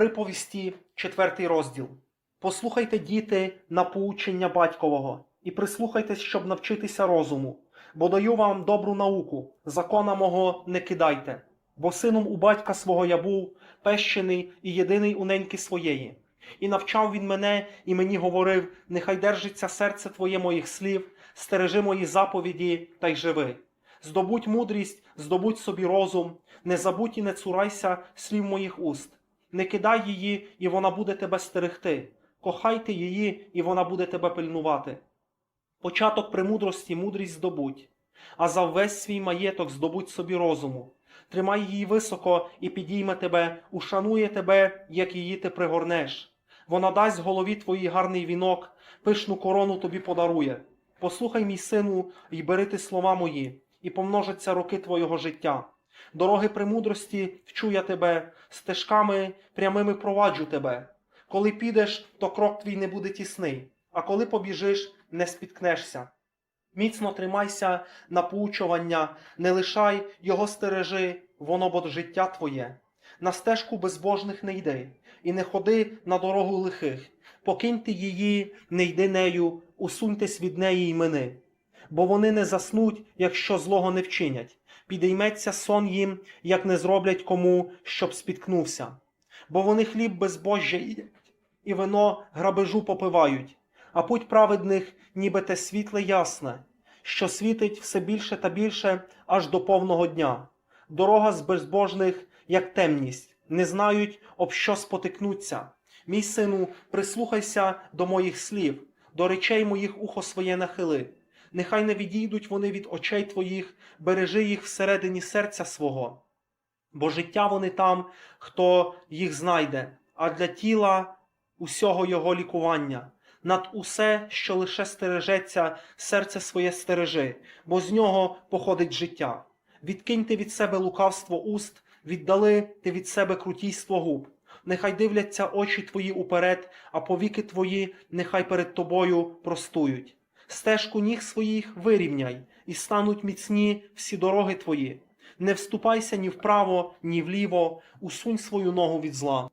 Приповісті, четвертий розділ. Послухайте, діти, на поучення батькового, і прислухайтесь, щоб навчитися розуму, бо даю вам добру науку, закона мого не кидайте. Бо сином у батька свого я був, пещений і єдиний у неньки своєї. І навчав він мене, і мені говорив: нехай держиться серце твоє моїх слів, стережи мої заповіді та й живи. Здобудь мудрість, здобудь собі розум, не забудь і не цурайся слів моїх уст. Не кидай її, і вона буде тебе стерегти. Кохайте її, і вона буде тебе пильнувати. Початок премудрості мудрість здобудь, а за весь свій маєток здобудь собі розуму. Тримай її високо і підійме тебе, ушанує тебе, як її ти пригорнеш. Вона дасть голові твоїй гарний вінок, пишну корону тобі подарує. Послухай, мій сину, й бери ти слова мої, і помножаться роки твого життя. Дороги премудрості вчу я тебе, стежками прямими проваджу тебе. Коли підеш, то крок твій не буде тісний, а коли побіжиш, не спіткнешся. Міцно тримайся на поучування, не лишай його стережи, воно бо життя твоє. На стежку безбожних не йди, і не ходи на дорогу лихих. Покиньте її, не йди нею, усуньтесь від неї й мини. Бо вони не заснуть, якщо злого не вчинять. Підійметься сон їм, як не зроблять кому, щоб спіткнувся. Бо вони хліб безбожжя їдять, і вино грабежу попивають, а путь праведних, ніби те світле ясне, що світить все більше та більше аж до повного дня. Дорога з безбожних, як темність, не знають, об що спотикнуться. Мій сину, прислухайся до моїх слів, до речей моїх ухо своє нахили. Нехай не відійдуть вони від очей твоїх, бережи їх всередині серця свого. Бо життя вони там, хто їх знайде, а для тіла усього його лікування. Над усе, що лише стережеться, серце своє стережи, бо з нього походить життя. Відкиньте від себе лукавство уст, віддали ти від себе крутійство губ. Нехай дивляться очі твої уперед, а повіки твої нехай перед тобою простують. Стежку ніг своїх вирівняй, і стануть міцні всі дороги твої. Не вступайся ні вправо, ні вліво, усунь свою ногу від зла.